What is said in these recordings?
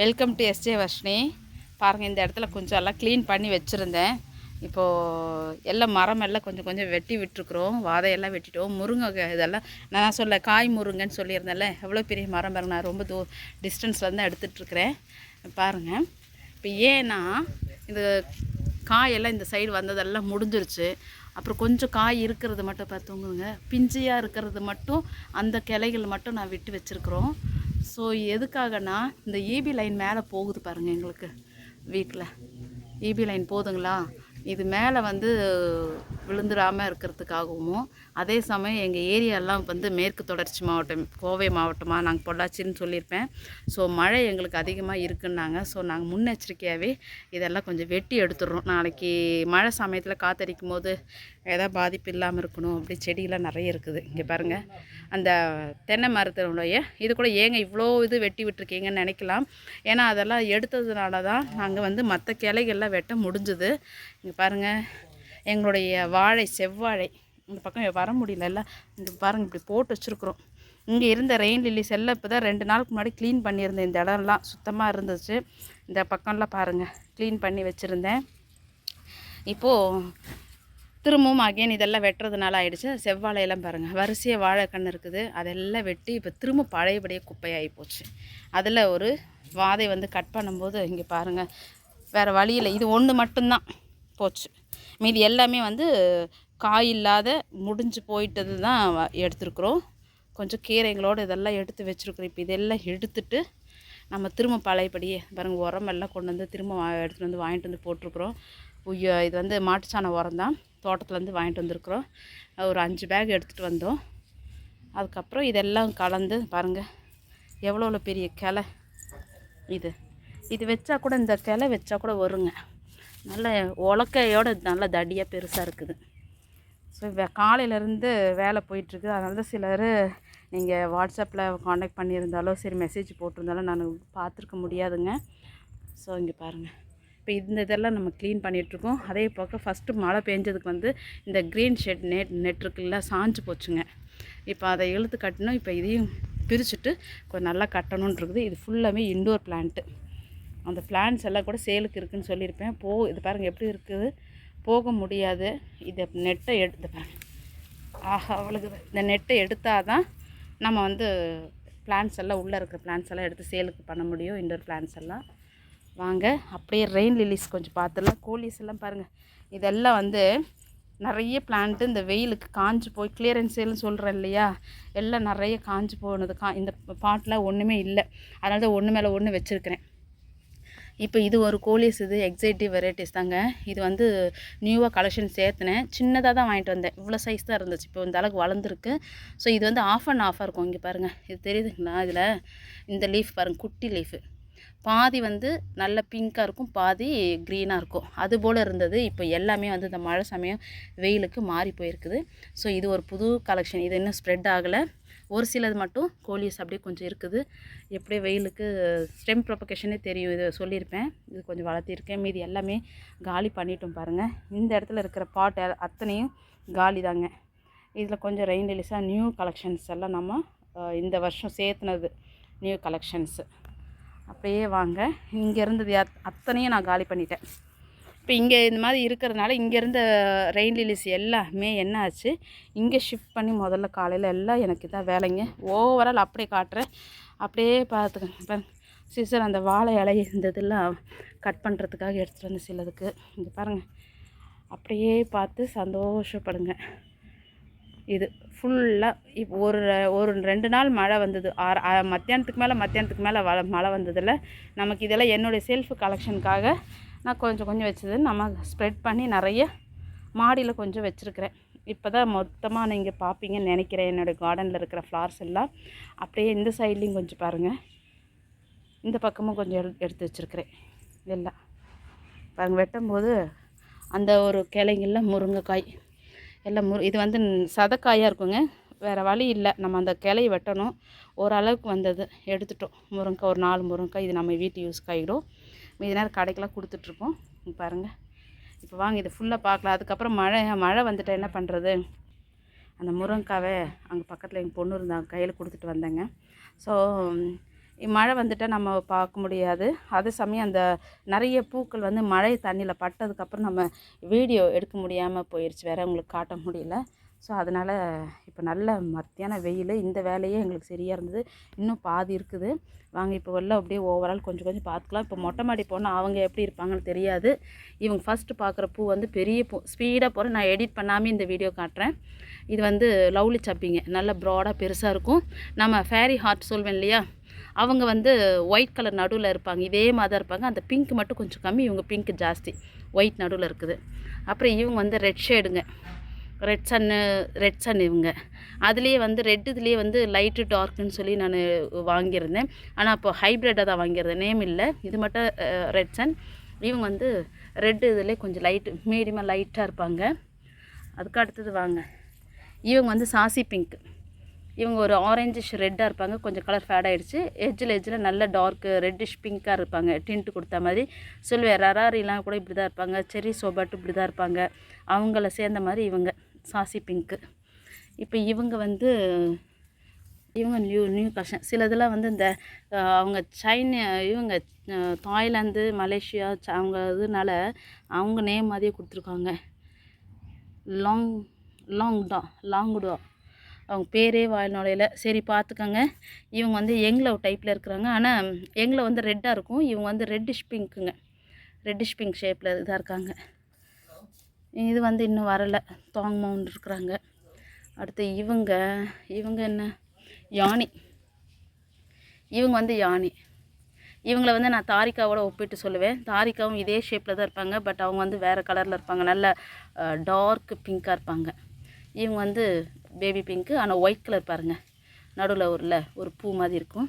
Welcome to SJ Varshini பாருங்கள் இந்த இடத்துல கொஞ்சம் எல்லாம் க்ளீன் பண்ணி வச்சுருந்தேன். இப்போது எல்லாம் மரம் எல்லாம் கொஞ்சம் கொஞ்சம் வெட்டி விட்டுருக்குறோம். வாதையெல்லாம் வெட்டிட்டோம். முருங்கை இதெல்லாம் நான் சொல்ல காய் முருங்கைன்னு சொல்லியிருந்தேன்ல. எவ்வளோ பெரிய மரம் பாருங்க நான் ரொம்ப தூ டிஸ்டன்ஸில் தான் எடுத்துகிட்ருக்குறேன் பாருங்கள் இப்போ ஏன்னா இந்த காயெல்லாம் இந்த சைடு வந்ததெல்லாம் முடிஞ்சிருச்சு. அப்புறம் கொஞ்சம் காய் இருக்கிறது மட்டும் பார்த்துங்க பிஞ்சியாக இருக்கிறது மட்டும் அந்த கிளைகள் மட்டும் நான் விட்டு வச்சுருக்குறோம். ஸோ எதுக்காகனா இந்த ஈபி லைன் மேலே போகுது பாருங்கள் எங்களுக்கு வீட்டில் ஈபி லைன் போதுங்களா? இது மேலே வந்து விழுந்துடாமல் இருக்கிறதுக்காகவும் அதே சமயம் எங்கள் ஏரியாலாம் வந்து மேற்கு தொடர்ச்சி மாவட்டம் கோவை மாவட்டமாக நாங்கள் பொள்ளாச்சின்னு சொல்லியிருப்பேன். ஸோ மழை எங்களுக்கு அதிகமாக இருக்குன்னாங்க. ஸோ நாங்கள் முன்னெச்சரிக்கையாகவே இதெல்லாம் கொஞ்சம் வெட்டி எடுத்துடுறோம். நாளைக்கு மழை சமயத்தில் காத்தடிக்கும் போது எதாவது பாதிப்பு இல்லாமல் இருக்கணும் அப்படி செடியெலாம் நிறைய இருக்குது. இங்கே பாருங்கள் அந்த தென்னை மரத்தினுடைய இது கூட ஏங்க இவ்வளோ இது வெட்டி விட்டுருக்கீங்கன்னு நினைக்கலாம். ஏன்னா அதெல்லாம் எடுத்ததுனால தான் நாங்கள் வந்து மற்ற கிளைகள்லாம் வெட்ட முடிஞ்சுது. இங்கே பாருங்கள் எங்களுடைய வாழை செவ்வாழை இந்த பக்கம் வர முடியல. இந்த பாருங்கள் இப்படி போட்டு வச்சுருக்குறோம். இங்கே இருந்த ரெயின் லில்லிஸ் எல்லாம் இப்போ தான் ரெண்டு நாளுக்கு முன்னாடி க்ளீன் பண்ணியிருந்தேன். இந்த இடம்லாம் சுத்தமாக இருந்துச்சு. இந்த பக்கம்லாம் பாருங்கள் க்ளீன் பண்ணி வச்சுருந்தேன். இப்போது திரும்பவும் அகைன் இதெல்லாம் வெட்டுறதுனால ஆகிடுச்சு செவ்வாழையெல்லாம் பாருங்கள் வரிசையாக வாழைக்கன்று இருக்குது. அதெல்லாம் வெட்டி இப்போ திரும்ப பழையபடியே குப்பையாகி போச்சு. அதில் ஒரு வாதை வந்து கட் பண்ணும்போது இங்கே பாருங்கள் வேறு வழியில் இது ஒன்று மட்டும்தான். போச்சு. மீதி எல்லாமே வந்து காய் இல்லாத முடிஞ்சு போயிட்டது தான் எடுத்துருக்குறோம். கொஞ்சம் கீரைகளோடு இதெல்லாம் எடுத்து வச்சுருக்குறோம். இப்போ இதெல்லாம் எடுத்துட்டு நம்ம திரும்ப பழையபடியே பாருங்கள் உரம் எல்லாம் கொண்டு வந்து திரும்ப எடுத்துகிட்டு வந்து வாங்கிட்டு வந்து போட்டிருக்குறோம். உய்ய இது வந்து மாட்டுச்சாண உரம் தான். தோட்டத்துலேருந்து வாங்கிட்டு வந்திருக்குறோம். ஒரு அஞ்சு பேக் எடுத்துகிட்டு வந்தோம். அதுக்கப்புறம் இதெல்லாம் கலந்து பாருங்கள் எவ்வளோ பெரிய கிளை இது. இது வச்சா கூட இந்த கிளை வச்சா கூட வருங்க. நல்ல உலக்கையோட நல்ல தடியாக பெருசாக இருக்குது. ஸோ வே காலையிலேருந்து வேலை போயிட்டுருக்கு. அதனால தான் சிலர் நீங்கள் வாட்ஸ்அப்பில் காண்டாக்ட் பண்ணியிருந்தாலோ சரி மெசேஜ் போட்டிருந்தாலும் நான் பார்த்துருக்க முடியாதுங்க. ஸோ இங்கே பாருங்கள் இப்போ இந்த இதெல்லாம் நம்ம க்ளீன் பண்ணிகிட்ருக்கோம் அதே பக்கம் ஃபஸ்ட்டு மழை பெஞ்சதுக்கு வந்து இந்த க்ரீன் ஷெட் நெட் நெட் இருக்குல்ல சாஞ்சு போச்சுங்க. இப்போ அதை இழுத்து கட்டணும். இப்போ இதையும் பிரிச்சுட்டு கொஞ்சம் நல்லா கட்டணும்னு இருக்குது இது ஃபுல்லாமே இண்டோர் பிளான்ட்டு அந்த பிளான்ஸ் எல்லாம் கூட சேலுக்கு இருக்குன்னு சொல்லியிருப்பேன். போ இது பாருங்கள் எப்படி இருக்குது? போக முடியாது. இதை நெட்டை எடுத்து பாருங்க. ஆஹா அவளுக்கு இந்த நெட்டை எடுத்தால் தான் நம்ம வந்து பிளான்ஸ் எல்லாம் உள்ளே இருக்கிற பிளான்ஸ் எல்லாம் எடுத்து சேலுக்கு பண்ண முடியும். இன்டோர் பிளான்ஸ் எல்லாம். வாங்க அப்படியே ரெயின் லிலிஸ் கொஞ்சம் பார்த்துடலாம். கோலிஸ் எல்லாம் பாருங்கள் இதெல்லாம் வந்து நிறைய பிளான்ட்டு இந்த வெயிலுக்கு காஞ்சு போய் கிளியரன்ஸ் சேல்னு சொல்கிறேன் இல்லையா? எல்லாம் நிறைய காஞ்சு போனது கா இந்த பாட்டில் ஒன்றுமே இல்லை. அதனால தான் ஒன்று மேலே ஒன்று வச்சுருக்கிறேன். இப்போ இது ஒரு கோலிஸ் இது எக்ஸைட்டிவ் வெரைட்டிஸ் தாங்க. இது வந்து நியூவாக கலெக்ஷன் சேர்த்துனேன். சின்னதாக தான் வாங்கிட்டு வந்தேன். இவ்வளோ சைஸ் தான் இருந்துச்சு. இப்போ இந்த அளவுக்கு வளர்ந்துருக்கு. ஸோ இது வந்து ஆஃப் அண்ட் ஆஃபாக இருக்கும். இங்கே பாருங்கள் இது தெரியுதுங்களா இதில்? இந்த லீஃப் பாருங்கள் குட்டி லீஃபு பாதி வந்து நல்ல பிங்க்காக இருக்கும். பாதி க்ரீனாக இருக்கும். அது போல் இருந்தது. இப்போ எல்லாமே வந்து இந்த மழை சமயம் வெயிலுக்கு மாறி போயிருக்குது. ஸோ இது ஒரு புது கலெக்ஷன் இது இன்னும் ஸ்ப்ரெட் ஆகலை. ஒரு சிலது மட்டும் கோலியஸ் அப்படியே கொஞ்சம் இருக்குது. எப்படியே வெயிலுக்கு ஸ்டெம் ப்ரொபகேஷனே தெரியும். இது சொல்லியிருப்பேன். இது கொஞ்சம் வளர்த்திருக்கேன். மீதி எல்லாமே காலி பண்ணிட்டோம் பாருங்கள் இந்த இடத்துல இருக்கிற பாட் அத்தனையும் காலி தாங்க இதில் கொஞ்சம் ரெயின் ரிலீஸாக நியூ கலெக்ஷன்ஸ் எல்லாம் நம்ம இந்த வருஷம் சேர்த்துனது நியூ கலெக்ஷன்ஸு அப்படியே வாங்க. இங்கே இருந்தது அத்- அத்தனையும் நான் காலி பண்ணிட்டேன். இப்போ இங்கே இந்த மாதிரி இருக்கிறதுனால இங்கே இருந்த ரெயின் லிலிஸ் எல்லாமே என்ன ஆச்சு? இங்கே ஷிஃப்ட் பண்ணி முதல்ல காலையில் எல்லாம் எனக்கு இதான் வேலைங்க. ஓவரால் அப்படியே காட்டுறேன். அப்படியே பார்த்துக்கங்க. இப்போ சிசர் அந்த வாழை இலை இருந்ததெல்லாம் கட் பண்ணுறதுக்காக எடுத்துகிட்டு வந்து சிலதுக்கு. இங்கே பாருங்கள் அப்படியே பார்த்து சந்தோஷப்படுங்க. இது ஃபுல்லாக இப்போ ஒரு ஒரு ரெண்டு நாள் மழை வந்தது. ஆறு ஆ- மத்தியானத்துக்கு மேலே மத்தியானத்துக்கு மேலே வ மழை வந்ததில் நமக்கு இதெல்லாம் என்னுடைய செல்ஃப் கலெக்ஷனுக்காக நான் கொஞ்சம் கொஞ்சம் வச்சது நம்ம ஸ்ப்ரெட் பண்ணி நிறைய மாடியில் கொஞ்சம் வச்சுருக்கிறேன். இப்போ தான் மொத்தமாக நீங்கள் பார்ப்பீங்கன்னு நினைக்கிறேன் என்னோடய கார்டனில் இருக்கிற ஃப்ளார்ஸ் எல்லாம் அப்படியே இந்த சைட்லேயும் கொஞ்சம் பாருங்கள் இந்த பக்கமும் கொஞ்சம் எடு எடுத்து வச்சுருக்கிறேன். எல்லாம் பாருங்க வெட்டும்போது அந்த ஒரு கிளைங்களில் முருங்கைக்காய். எல்லாம் முரு இது வந்து சதக்காயாக இருக்குங்க. வேறு வழி இல்லை. நம்ம அந்த கிளையை வெட்டணும். ஓரளவுக்கு வந்தது. எடுத்துட்டோம். முருங்கைக்காய் ஒரு நாலு முருங்கைக்காய் இது நம்ம வீட்டு யூஸ்க்கு ஆகிடும் மீதி நேரம் கடைக்கெல்லாம் கொடுத்துட்ருப்போம். பாருங்கள் இப்போ வாங்க இது ஃபுல்லாக பார்க்கலாம். அதுக்கப்புறம் மழை மழை வந்துட்டு என்ன பண்ணுறது அந்த முருங்கைக்காவை அங்கே பக்கத்தில் எங்கள் பொண்ணு இருந்தாங்க கையில் கொடுத்துட்டு வந்தேங்க. ஸோ மழை வந்துட்டால் நம்ம பார்க்க முடியாது. அதே சமயம் அந்த நிறைய பூக்கள் வந்து மழை தண்ணியில் பட்டதுக்கப்புறம் நம்ம வீடியோ எடுக்க முடியாமல் போயிடுச்சு வேறு உங்களுக்கு காட்ட முடியல. ஸோ அதனால் இப்போ நல்ல மத்தியான வெயில் இந்த வேலையே எங்களுக்கு சரியாக இருந்தது. இன்னும் பாதி இருக்குது. வாங்க இப்போ வெளில அப்படியே ஓவரால் கொஞ்சம் கொஞ்சம் பார்த்துக்கலாம். இப்போ மொட்டை மாடி போனால் அவங்க எப்படி இருப்பாங்கன்னு தெரியாது. இவங்க ஃபஸ்ட்டு பார்க்குற பூ வந்து பெரிய பூ. ஸ்பீடாக போகிற நான் எடிட் பண்ணாமல் இந்த வீடியோ காட்டுறேன். இது வந்து லவ்லி சப்பிங்க. நல்ல ப்ராடாக பெருசாக இருக்கும். நம்ம ஃபேரி ஹார்ட் சொல்வேன் இல்லையா? அவங்க வந்து ஒயிட் கலர் நடுவில் இருப்பாங்க. இதே மாதிரி தான் இருப்பாங்க. அந்த பிங்க் மட்டும் கொஞ்சம் கம்மி. இவங்க பிங்க் ஜாஸ்தி. ஒயிட் நடுவில் இருக்குது. அப்புறம் இவங்க வந்து ரெட் ஷேடுங்க ரெட் சன்னு ரெட் சன் இவங்க. அதுலேயே வந்து ரெட் இதுலேயே வந்து லைட்டு டார்க்குன்னு சொல்லி நான் வாங்கியிருந்தேன். ஆனால் அப்போ ஹைப்ரிட்டாக தான் வாங்கியிருந்தேன். நேம் இல்லை. இது மட்டும் ரெட் சன். இவங்க வந்து ரெட் இதுலேயே கொஞ்சம் லைட்டு மீடியமாக லைட்டாக இருப்பாங்க. அதுக்கு அடுத்தது வாங்க. இவங்க வந்து சாசி பிங்க். இவங்க ஒரு ஆரஞ்சிஷ் ரெட்டாக இருப்பாங்க. கொஞ்சம் கலர் ஃபேட் ஆகிடுச்சு எஜ்ஜில் எஜ்ஜில் நல்ல டார்க்கு ரெட்டிஷ் பிங்க்காக இருப்பாங்க. டின்ட்டு கொடுத்த மாதிரி. சொல்லுவேன் ரராரிலாம் கூட இப்படி தான் இருப்பாங்க. செரி சோபாட்டு இப்படி தான் இருப்பாங்க. அவங்கள சேர்ந்த மாதிரி இவங்க. Sassy pink. இப்போ இவங்க வந்து இவங்க நியூ நியூ கலெக்ஷன். சிலதெல்லாம் வந்து இந்த அவங்க சைனா இவங்க தாய்லாந்து மலேசியா ச- அவங்க இதனால அவங்க நேம் மாதிரியே கொடுத்துருக்காங்க. லாங் லாங்டா லாங்குடா. அவங்க பேரே வாயில் நுழையில. சரி பார்த்துக்கோங்க இவங்க வந்து எங்களை டைப்பில் இருக்கிறாங்க. ஆனால் எங்களை வந்து ரெட்டாக இருக்கும். இவங்க வந்து ரெட்டிஷ் பிங்க்குங்க ரெட்டிஷ் பிங்க் ஷேப்பில் இதாக இருக்காங்க. இது வந்து இன்னும் வரலை. தாங் மவுண்ட் இருக்கிறாங்க. அடுத்து இவங்க இவங்க என்ன? யானி. இவங்க வந்து யானி. இவங்களை வந்து நான் தாரிகாவோட ஒப்பிட்டு சொல்லுவேன். தாரிகாவும் இதே ஷேப்பில் தான் இருப்பாங்க. பட் அவங்க வந்து வேறு கலரில் இருப்பாங்க. நல்ல டார்க் பிங்க்காக இருப்பாங்க. இவங்க வந்து பேபி பிங்க்கு ஆனால் ஒயிட் கலர் பாருங்கள் நடுவில் ஊரில் ஒரு பூ மாதிரி இருக்கும்.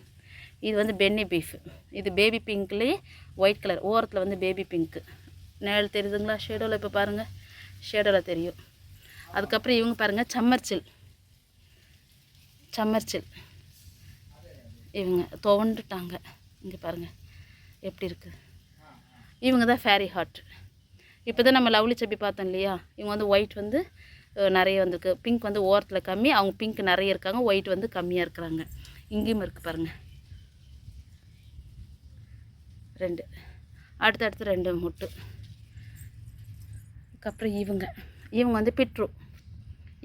இது வந்து பென்னி பீஃப் இது பேபி பிங்க்லேயே ஒயிட் கலர் ஓரத்தில் வந்து பேபி பிங்க்கு நேரில் தெரியுதுங்களா? ஷேடோவில் இப்போ பாருங்கள் ஷேடோவில் தெரியும். அதுக்கப்புறம் இவங்க பாருங்கள் சம்மர்ச்சில். சம்மர்ச்சில். இவங்க துவண்டுட்டாங்க இங்கே பாருங்கள் எப்படி இருக்குது இவங்க தான் ஃபேரி ஹார்ட் இப்போ தான் நம்ம லவ்லி செப்பி பார்த்தோம் இல்லையா? இவங்க வந்து ஒயிட் வந்து நிறைய வந்திருக்கு பிங்க் வந்து ஓரத்தில் கம்மி. அவங்க பிங்க் நிறைய இருக்காங்க ஒயிட் வந்து கம்மியாக இருக்கிறாங்க. இங்கேயும் இருக்குது பாருங்கள் ரெண்டு. அடுத்தடுத்து ரெண்டு முட்டு. அதுக்கப்புறம் இவங்க. இவங்க வந்து பிட்ரு.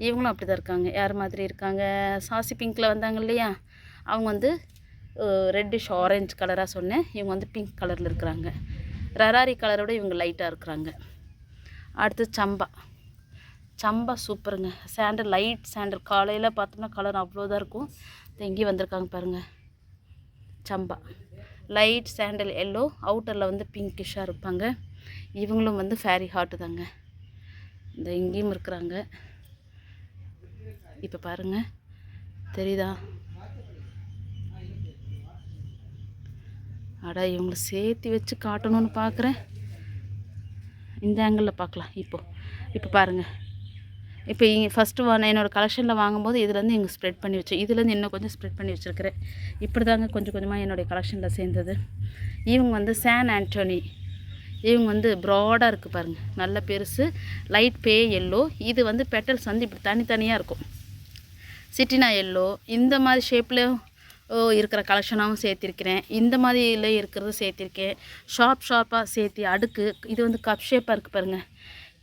இவங்களும் அப்படி தான் இருக்காங்க. யார் மாதிரி இருக்காங்க? சாசி பிங்க்கில் வந்தாங்க இல்லையா? அவங்க வந்து ரெட்டிஷ் ஆரஞ்சு கலராக சொன்னேன். இவங்க வந்து பிங்க் கலரில் இருக்கிறாங்க. ரராரி கலரோட இவங்க லைட்டாக இருக்கிறாங்க. அடுத்து சம்பா. சம்பா சூப்பருங்க. சாண்டல் லைட் சாண்டல் காலையில் பார்த்தோம்னா கலர் அவ்வளோதான் இருக்கும். தங்கி வந்திருக்காங்க பாருங்கள் சம்பா. லைட் சாண்டல் எல்லோ அவுட்டரில் வந்து பிங்கிஷாக இருப்பாங்க. இவங்களும் வந்து ஃபேரி ஹாட்டு தாங்க. இந்த இங்கேயும் இருக்கிறாங்க. இப்போ பாருங்கள் தெரியுதா? அடா இவங்களை சேர்த்து வச்சு காட்டணும்னு பார்க்குறேன் இந்த ஆங்கிளில் பார்க்கலாம் இப்போது இப்போ பாருங்கள் இப்போ இங்கே ஃபஸ்ட்டு வா நான் என்னோடய கலெக்ஷனில் வாங்கும்போது இதுலேருந்து இங்கே ஸ்ப்ரெட் பண்ணி வச்சேன் இதுலேருந்து இன்னும் கொஞ்சம் ஸ்ப்ரெட் பண்ணி வச்சுருக்கிறேன். இப்படி தாங்க கொஞ்சம் கொஞ்சமாக என்னுடைய கலெக்ஷனில் சேர்ந்தது. இவங்க வந்து சான் ஆண்டோனி இவங்க வந்து ப்ராடாக இருக்குது பாருங்கள் நல்ல பெருசு லைட் பே எல்லோ இது வந்து பெட்டல்ஸ் வந்து இப்படி தனித்தனியாக இருக்கும். சிட்டினா எல்லோ இந்த மாதிரி ஷேப்பில் இருக்கிற கலெக்ஷனாகவும் சேர்த்திருக்கிறேன். இந்த மாதிரியில் இருக்கிறது சேர்த்திருக்கேன். ஷார்ப் ஷார்ப்பாக சேர்த்தி அடுக்கு இது வந்து கப் ஷேப்பாக இருக்குது பாருங்கள்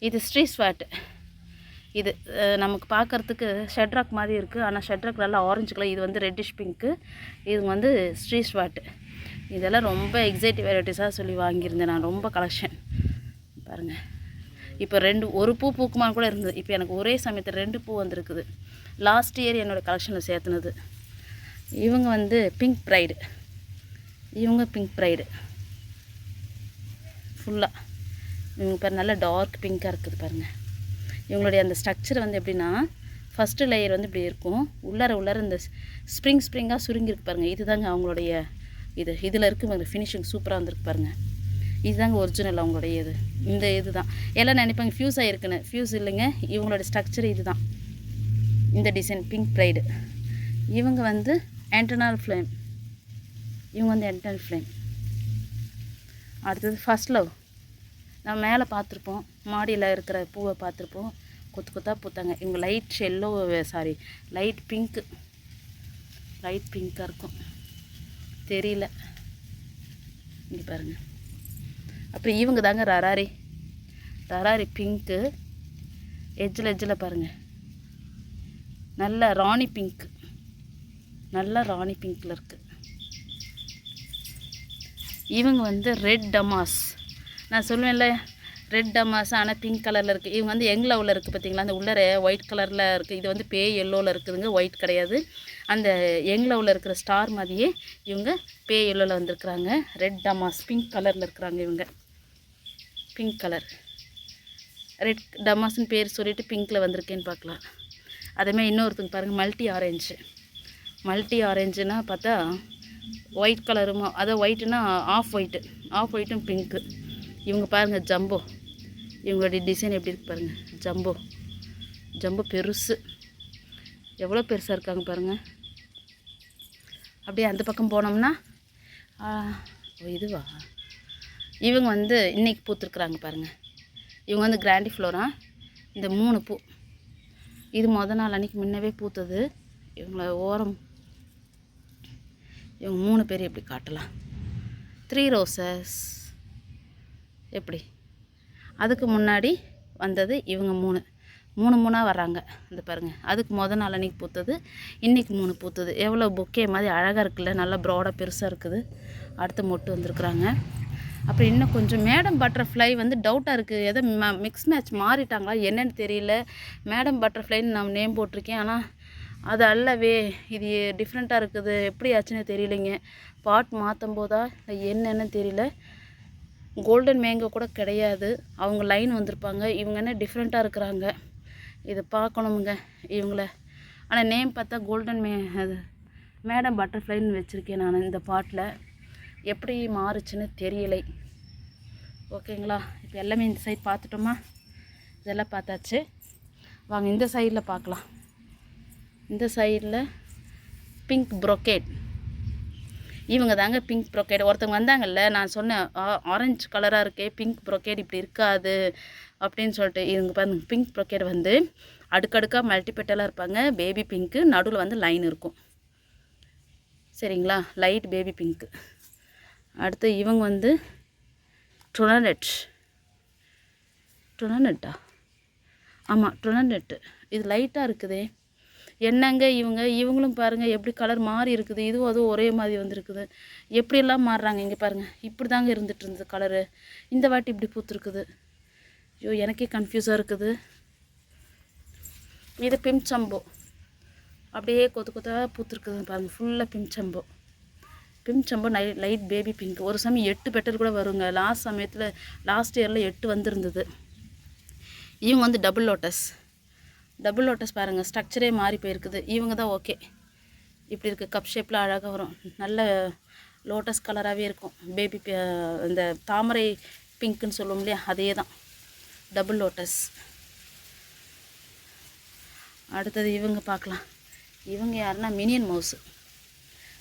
இது ஸ்ட்ரீ ஸ்வாட் இது நமக்கு பார்க்கறதுக்கு ஷெட்ராக் மாதிரி இருக்குது ஆனால் ஷெட்ராக் நல்லா ஆரஞ்சு கலர் இது வந்து ரெட்டிஷ் பிங்க்கு இது வந்து ஸ்ட்ரீ ஸ்வாட்டு இதெல்லாம் ரொம்ப எக்ஸைட்டிவ் வெரைட்டிஸாக சொல்லி வாங்கியிருந்தேன் நான். ரொம்ப கலெக்ஷன் பாருங்கள் இப்போ ரெண்டு ஒரு பூ பூக்குமான்னு கூட இருந்தது. இப்போ எனக்கு ஒரே சமயத்தில் ரெண்டு பூ வந்திருக்குது. லாஸ்ட் இயர் என்னோடய கலெக்ஷனில் சேர்த்துனது. இவங்க வந்து பிங்க் ப்ரைடு இவங்க பிங்க் ப்ரைடு ஃபுல்லாக இவங்க பாரு நல்ல டார்க் பிங்க்காக இருக்குது பாருங்கள் இவங்களுடைய அந்த ஸ்ட்ரக்சர் வந்து எப்படின்னா ஃபஸ்ட்டு லேயர் வந்து இப்படி இருக்கும். உள்ளார உள்ளார இந்த ஸ்ப்ரிங் ஸ்ப்ரிங்காக சுருங்கியிருக்கு பாருங்கள் இதுதாங்க அவங்களுடைய இது இதில் இருக்கு பாருங்க ஃபினிஷிங் சூப்பராக வந்திருக்கு பாருங்கள் இதுதாங்க ஒரிஜினல் அவங்களுடைய இது. இந்த இதுதான். எல்லாம் நினைப்பாங்க ஃபியூஸ் ஆகிருக்குன்னு ஃபியூஸ் இல்லைங்க இவங்களோட ஸ்ட்ரக்சர் இதுதான். இந்த டிசைன் பிங்க் ப்ரைடு இவங்க வந்து ஆண்டனால் ஃப்ளேம் இவங்க வந்து என்டர்னல் ஃப்ளேம் அடுத்தது ஃபர்ஸ்ட் லவ் நம்ம மேலே பார்த்துருப்போம் மாடியில் இருக்கிற பூவை பார்த்துருப்போம். கொத்து கொத்தாக பூத்தாங்க. இவங்க light yellow sorry light pink light பிங்க்காக இருக்கும். தெரியல. இங்கே பாருங்கள் அப்புறம் இவங்க தாங்க ரராரி. ரராரி பிங்க்கு எஜ்ஜில் எஜ்ஜில் பாருங்கள் நல்ல ராணி பிங்க் நல்ல ராணி பிங்க்கில் இருக்குது இவங்க வந்து ரெட் டமாஸ் நான் சொல்லுவேன்ல ரெட் டமாஸ் ஆனால் பிங்க் கலரில் இருக்குது இவங்க வந்து யங் லெவலில் இருக்குது பார்த்தீங்களா அந்த உள்ளர ஒயிட் கலரில் இருக்குது இது வந்து பே எல்லோவில் இருக்குதுங்க. ஒயிட் கிடையாது. அந்த யங் இருக்கிற ஸ்டார் மாதிரியே இவங்க பே எல்லோவில் வந்திருக்கிறாங்க. ரெட் டமாஸ் பிங்க் கலரில் இருக்கிறாங்க இவங்க. பிங்க் கலர் ரெட் டமாஸ்னு பேர் சொல்லிவிட்டு பிங்க்கில் வந்திருக்கேன்னு பார்க்கலாம். அதேமாதிரி இன்னொருத்தங்க பாருங்கள் மல்டி ஆரஞ்சு மல்டி ஆரஞ்சுனா பார்த்தா ஒயிட் கலருமா அதான் ஒயிட்டுனா ஆஃப் ஒயிட்டு ஆஃப் ஒயிட்டும் பிங்க்கு இவங்க பாருங்கள் ஜம்போ இவங்களுடைய டிசைன் எப்படி இருக்கு பாருங்கள் ஜம்போ ஜம்போ பெருசு. எவ்வளோ பெருசாக இருக்காங்க பாருங்கள் அப்படியே அந்த பக்கம் போனோம்னா ஓ இதுவா? இவங்க வந்து இன்றைக்கி பூத்துருக்குறாங்க பாருங்கள் இவங்க வந்து கிராண்டி ஃப்ளோரா? இந்த மூணு பூ. இது மொதல் நாள் அன்னைக்கு முன்னவே பூத்தது. இவங்கள ஓரம். இவங்க மூணு பேர் எப்படி காட்டலாம்? த்ரீ ரோசஸ் எப்படி? அதுக்கு முன்னாடி வந்தது இவங்க மூணு. மூணு மூணாக வர்றாங்க. இந்த பாருங்கள் அதுக்கு முத நாள் அன்றைக்கி பூத்தது. இன்றைக்கி மூணு பூத்தது. எவ்வளோ பொக்கே மாதிரி அழகாக இருக்குல்ல. நல்லா ப்ராடாக பெருசாக இருக்குது. அடுத்து மொட்டு வந்திருக்குறாங்க. அப்புறம் இன்னும் கொஞ்சம் மேடம் பட்டர்ஃப்ளை வந்து டவுட்டாக இருக்குது எதோ மிக்ஸ் மேட்ச் மாறிட்டாங்களா? என்னன்னு தெரியல. மேடம் பட்டர்ஃப்ளைன்னு நான் நேம் போட்டிருக்கேன். ஆனால் அது அல்லவே இது டிஃப்ரெண்ட்டாக இருக்குது. எப்படி ஆச்சுன்னு தெரியலைங்க. பாட் மாற்றும் போதா இல்லை என்னன்னு தெரியல. கோல்டன் மேங்கோ கூட கிடையாது. அவங்க லைன் வந்திருப்பாங்க. இவங்க என்ன டிஃப்ரெண்ட்டாக இருக்கிறாங்க. இதை பார்க்கணுமுங்க இவங்கள. ஆனால் நேம் பார்த்தா கோல்டன் மே அது மேடம் பட்டர்ஃப்ளைன்னு வச்சுருக்கேன் நான் இந்த பாட்டில். எப்படி மாறுச்சுன்னு தெரியலை. ஓகேங்களா? இப்போ எல்லாமே இந்த சைட் பார்த்துட்டோமா? இதெல்லாம் பார்த்தாச்சு. வாங்க இந்த சைடில் பார்க்கலாம். இந்த சைடில் பிங்க் ப்ரொக்கேட் இவங்க தாங்க பிங்க் ப்ரொக்கேட் ஒருத்தவங்க வந்தாங்கல்ல நான் சொன்னேன் ஆரஞ்சு கலராக இருக்கே பிங்க் ப்ரொக்கேட் இப்படி இருக்காது. அப்படின்னு சொல்லிட்டு இவங்க பாருங்க பிங்க் ப்ரொக்கேட் வந்து அடுக்கடுக்காக மல்டிபெட்டலாக இருப்பாங்க. பேபி பிங்க்கு நடுவில் வந்து லைன் இருக்கும். சரிங்களா? லைட் பேபி பிங்க்கு அடுத்து இவங்க வந்து ட்ருனனெட் ட்ருனனெட்டா ஆமாம் ட்ருனனெட்டு இது லைட்டாக இருக்குதே. என்னங்க இவங்க? இவங்களும் பாருங்கள் எப்படி கலர் மாறி இருக்குது. இதுவும் அதுவும் ஒரே மாதிரி வந்திருக்குது. எப்படியெல்லாம் மாறுறாங்க இங்கே பாருங்கள் இப்படி தாங்க இருந்துகிட்டு இருந்தது கலரு இந்த வாட்டி இப்படி பூத்துருக்குது. ஐயோ எனக்கே கன்ஃபியூஸாக இருக்குது. இது பிம்சம்போ. அப்படியே கொத்து கொத்தாக பூத்துருக்குது பாருங்கள் ஃபுல்லாக பிம்சம்போ. பிம்சம்போ நை லைட் பேபி பிங்க் ஒரு சமயம் எட்டு பெட்டல் கூட வருங்க. லாஸ்ட் சமயத்தில் லாஸ்ட் இயரில் எட்டு வந்திருந்தது. இவங்க வந்து டபுள் லோட்டஸ் டபுள் லோட்டஸ் பாருங்கள் ஸ்ட்ரக்சரே மாறி போயிருக்குது. இவங்க தான் ஓகே இப்படி இருக்குது கப் ஷேப்பில் அழகாக வரும். நல்ல லோட்டஸ் கலராகவே இருக்கும். பேபி இந்த தாமரை பிங்க்குன்னு சொல்லுவோம் இல்லையா அதே தான். Double lotus. அடுத்தது இவங்க பார்க்கலாம். இவங்க யாருன்னா மினியன் மவுஸு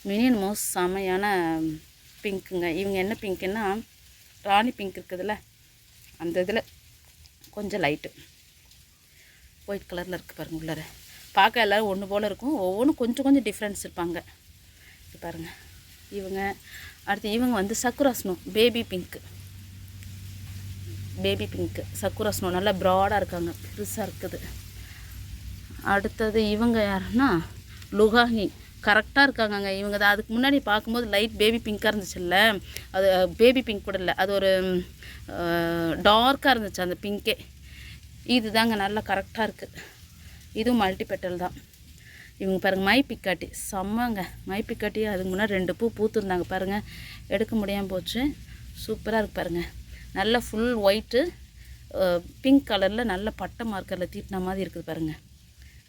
மினியன் மவுஸ் செமையான பிங்க்குங்க. இவங்க என்ன பிங்க்குன்னா ராணி பிங்க் இருக்குதுல்ல அந்த இதில் கொஞ்சம் லைட்டு. ஒயிட் கலரில் இருக்குது பாருங்கள் உள்ளார. பார்க்க எல்லோரும் ஒன்று போல் இருக்கும். ஒவ்வொன்றும் கொஞ்சம் கொஞ்சம் டிஃப்ரென்ஸ் இருப்பாங்க. பாருங்கள் இவங்க அடுத்து இவங்க வந்து Sakura Snow baby pink. Baby pink Sakura Snow நல்லா ப்ராடாக இருக்காங்க. பெருசாக இருக்குது. அடுத்தது இவங்க யாருன்னா? லுகாஹி கரெக்டாக இருக்காங்கங்க இவங்க தான். அதுக்கு முன்னாடி பார்க்கும்போது லைட் பேபி பிங்க்காக இருந்துச்சுல்ல அது பேபி பிங்க் கூட இல்லை. அது ஒரு டார்க்காக இருந்துச்சு அந்த பிங்கே இது தாங்க நல்லா கரெக்டாக இருக்குது இதுவும் மல்டி பெட்டல் தான். இவங்க பாருங்கள் மை பிக்காட்டி. செம்மங்க. மை பிக்காட்டி அதுக்கு முன்னாடி ரெண்டு பூ பூத்துருந்தாங்க பாருங்கள் எடுக்க முடியாமல் போச்சு. சூப்பராக இருக்கு பாருங்கள் நல்ல ஃபுல் ஒயிட்டு பிங்க் கலரில் நல்ல பட்டை மார்க்கரில் தீட்டின மாதிரி இருக்குது பாருங்கள்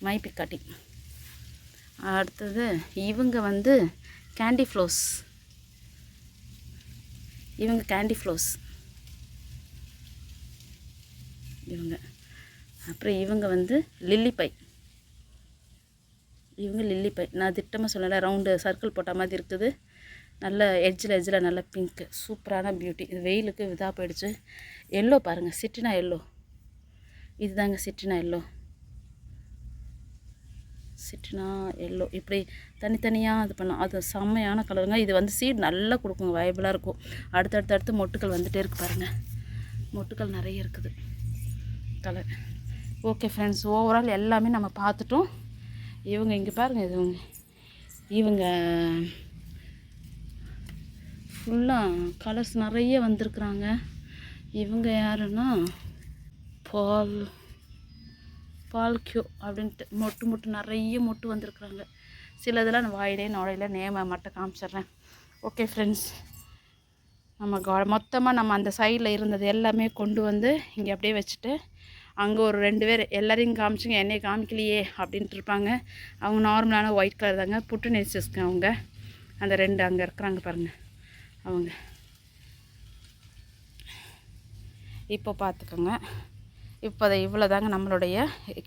மை பிக்காட்டி. அடுத்தது இவங்க வந்து கேண்டி ஃப்ளோஸ் இவங்க கேண்டி ஃப்ளோஸ் இவங்க. அப்புறம் இவங்க வந்து லில்லிப்பை இவங்க லில்லிப்பை நான் திட்டமாக சொல்லலை ரவுண்டு சர்க்கிள் போட்ட மாதிரி இருக்குது. நல்ல எஜ்ஜில் எஜ்ஜில் நல்ல பிங்க்கு சூப்பரான பியூட்டி இது வெயிலுக்கு இதாக போயிடுச்சு. எல்லோ பாருங்கள் சிட்டினா எல்லோ இதுதாங்க சிட்டினா எல்லோ சிட்டினா எல்லோ இப்படி தனித்தனியாக இது பண்ணோம் அது செம்மையான கலருங்க இது வந்து சீட் நல்லா கொடுக்குங்க வயபிளாக இருக்கும். அடுத்தடுத்து அடுத்து மொட்டுக்கள் வந்துகிட்டே இருக்கு பாருங்கள் மொட்டுக்கள் நிறைய இருக்குது. கலர் ஓகே ஃப்ரெண்ட்ஸ் ஓவரால் எல்லாமே நம்ம பார்த்துட்டோம். இவங்க இங்கே பாருங்கள் இவங்க. இவங்க ஃபுல்லாக கலர்ஸ் நிறைய வந்திருக்குறாங்க. இவங்க யாருன்னா பால் பால்கியோ அப்படின்ட்டு மொட்டு மொட்டு நிறைய மொட்டு வந்திருக்குறாங்க. சிலதெல்லாம் நான் வாயிலே நோடையில் நேமை மட்டும் காமிச்சிடுறேன். ஓகே ஃப்ரெண்ட்ஸ் நம்ம கா மொத்தமாக நம்ம அந்த சைடில் இருந்தது எல்லாமே கொண்டு வந்து இங்கே அப்படியே வச்சுட்டு அங்கே ஒரு ரெண்டு பேர் எல்லாரையும் காமிச்சுங்க என்னையை காமிக்கலையே அப்படின்ட்டு இருப்பாங்க. அவங்க நார்மலான ஒயிட் கலர் தாங்க புட்டு நெரிச்சிஸ்ங்க அவங்க. அந்த ரெண்டு அங்கே இருக்கிறாங்க பாருங்கள் அவங்க. இப்போ பார்த்துக்கோங்க. இப்போ அதை இவ்வளோ தாங்க நம்மளுடைய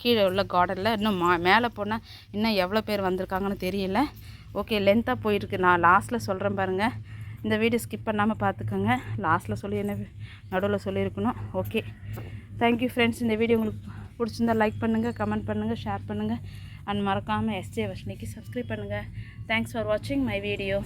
கீழே உள்ள கார்டனில் இன்னும் மா மேலே போனால் இன்னும் எவ்வளோ பேர் வந்திருக்காங்கன்னு தெரியல. ஓகே லென்த்தாக போயிருக்கு. நான் லாஸ்ட்டில் சொல்கிறேன் பாருங்கள் இந்த வீடியோ ஸ்கிப் பண்ணாமல் பார்த்துக்கோங்க. லாஸ்ட்டில் சொல்லி என்ன நடுவில் சொல்லியிருக்கணும். ஓகே தேங்க்யூ ஃப்ரெண்ட்ஸ் இந்த வீடியோ உங்களுக்கு பிடிச்சிருந்தா லைக் பண்ணுங்கள் கமெண்ட் பண்ணுங்கள் ஷேர் பண்ணுங்கள் அண்ட் மறக்காமல் எஸ்ஜே வர்ஷினிக்கு சப்ஸ்கிரைப் பண்ணுங்கள் தேங்க்ஸ் ஃபார் வாட்சிங் மை வீடியோ